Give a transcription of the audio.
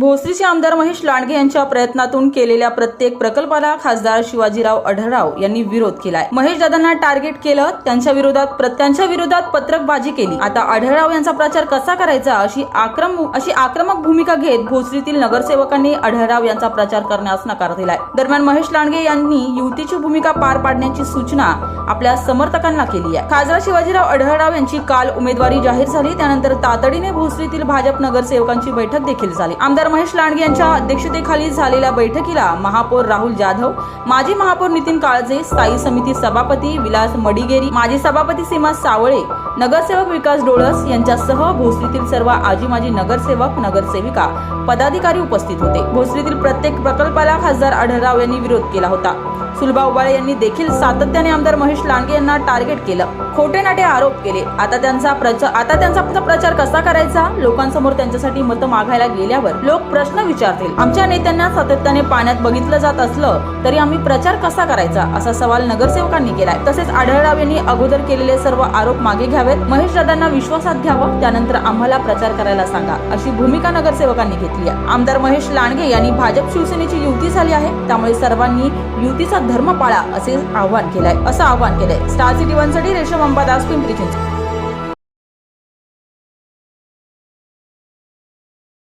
भोसरीचे आमदार महेश लांडगे यांच्या प्रयत्नातून केलेल्या प्रत्येक प्रकल्पाला खासदार शिवाजीराव आढळराव यांनी विरोध केलाय. महेश दादांना टार्गेट केलं त्यांच्या विरोधात त्यांच्या विरोधात पत्रकबाजी केली. आता आढळराव यांचा प्रचार कसा करायचा अशी आक्रम अशी आक्रमक भूमिका घेत भोसरीतील नगरसेवकांनी आढळराव यांचा प्रचार करण्यास नकार दिलाय. दरम्यान महेश लांडगे यांनी युतीची भूमिका पार पाडण्याची सूचना आपल्या समर्थकांना केली आहे. खासदार शिवाजीराव आढळराव यांची काल उमेदवारी जाहीर झाली. त्यानंतर तातडीने भोसरीतील भाजप नगरसेवकांची बैठक देखील झाली. आमदार महेश लांडगे यांच्या अध्यक्षतेखाली झालेल्या बैठकीला महापौर राहुल जाधव माजी महापौर नितीन काळजे स्थायी समिती सभापती विलास मडिगेरी माजी सभापती सीमा सावळे नगरसेवक विकास डोळस यांच्यासह भोसरीतील सर्व आजी माजी नगरसेवक नगरसेविका पदाधिकारी उपस्थित होते. भोसरीतील प्रत्येक प्रकल्पाला खासदार आढळराव यांनी विरोध केला होता. सुलभा उबाळे यांनी देखील सातत्याने आमदार महेश लांडगे यांना टार्गेट केलं. खोटे नाटे आरोप केले. आता त्यांचा प्रचार आता त्यांचा प्रचार कसा लोकांसमोर त्यांच्यासाठी मतं मागायला गेल्यावर लोक प्रश्न विचारतील. आमच्या नेत्यांना सातत्याने पाण्यात बघितलं जात असलं तरी आम्ही प्रचार कसा करायचा असा सवाल नगरसेवकांनी केलाय. तसेच आढळराव यांनी अगोदर केलेले सर्व आरोप मागे घ्यावेत. महेश दादांना विश्वासात घ्यावं त्यानंतर आम्हाला प्रचार करायला सांगा अशी भूमिका नगरसेवकांनी घेतली आहे. आमदार महेश लांडगे यांनी भाजप शिवसेनेची युती झाली आहे. त्यामुळे सर्वांनी युतीचा धर्म पाळा असे आवाहन केलंय असं आवाहन केलंय. स्टार सिटी वनसाठी रेशम अंबादास पिंपरी चिंचवड.